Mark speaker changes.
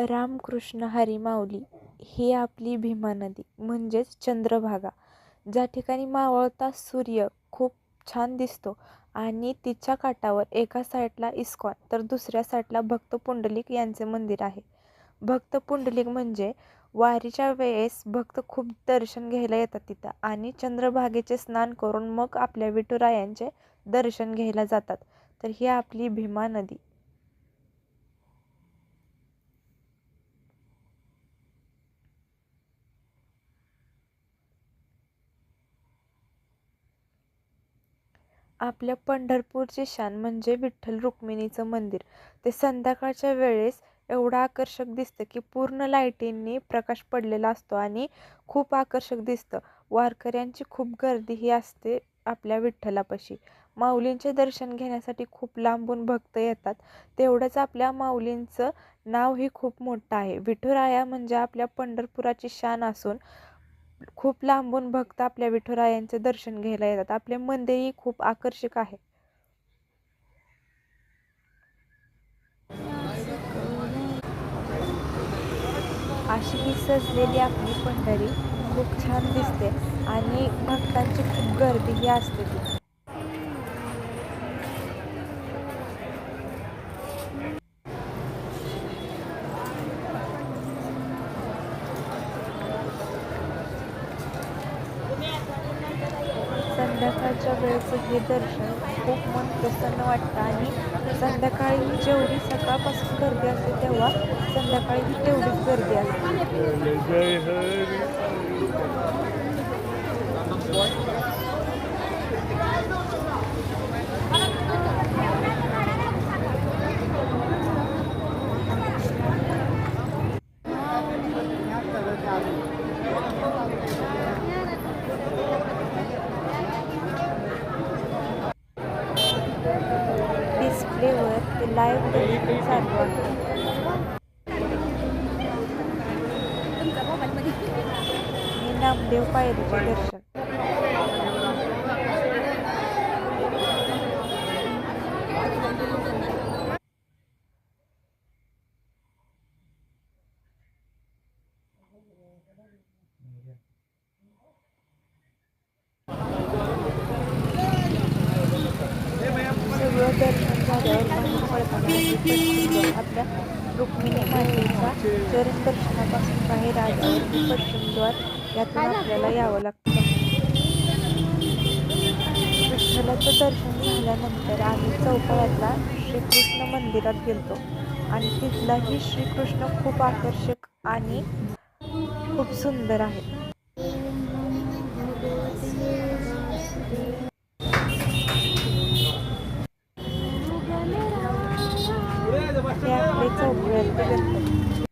Speaker 1: रामकृष्ण हरी माऊली ही आपली भीमा नदी म्हणजेच चंद्रभागा. ज्या ठिकाणी मावळता सूर्य खूप छान दिसतो आणि तिच्या काठावर एका साईडला इस्कॉन तर दुसऱ्या साईडला भक्त पुंडलिक यांचे मंदिर आहे. भक्त पुंडलिक म्हणजे वारीच्या वेळेस भक्त खूप दर्शन घ्यायला येतात तिथं आणि चंद्रभागेचे स्नान करून मग आपल्या विठुरायांचे दर्शन घ्यायला जातात. तर ही आपली भीमा नदी. आपल्या पंढरपूरची शान म्हणजे विठ्ठल रुक्मिणीचं मंदिर. ते संध्याकाळच्या वेळेस एवढं आकर्षक दिसतं की पूर्ण लाईटींनी प्रकाश पडलेला असतो आणि खूप आकर्षक दिसतं. वारकऱ्यांची खूप गर्दीही असते आपल्या विठ्ठलापाशी. माऊलींचे दर्शन घेण्यासाठी खूप लांबून भक्त येतात. तेवढंच आपल्या माऊलींचं नावही खूप मोठं आहे. विठुराया म्हणजे आपल्या पंढरपुराची शान असून खूप लांबून भक्त आपल्या विठुरायांचे दर्शन घ्यायला येतात. आपले मंदिरही खूप आकर्षक आहे. अशी ही सजलेली आपली पंढरी खूप छान दिसते आणि भक्तांची खूप गर्दीही असते तिथे. संध्याकाळच्या वेळेचं हे दर्शन खूप मन प्रसन्न वाटतं. आणि संध्याकाळी जेवढी सकाळपासून गर्दी असते तेव्हा संध्याकाळी ही तेवढीच गर्दी असते. डिस्प्लेवर लाईव्ह देखील चालू आहे. मी नामदेव पायरीचे दर्शन दर्शन झाल्यावर आपल्या रुक्मिणी मातेच्या चरण दर्शनापासून बाहेर आल्यावर पश्चिमद्वार यातून आपल्याला यावं लागतं. विठ्ठलाचं दर्शन झाल्यानंतर आम्ही चौपाळ्यातला श्रीकृष्ण मंदिरात गेलतो आणि तिथलाही श्रीकृष्ण खूप आकर्षक आणि खूप सुंदर आहे हे आपले चौपाळ्यातले गणपती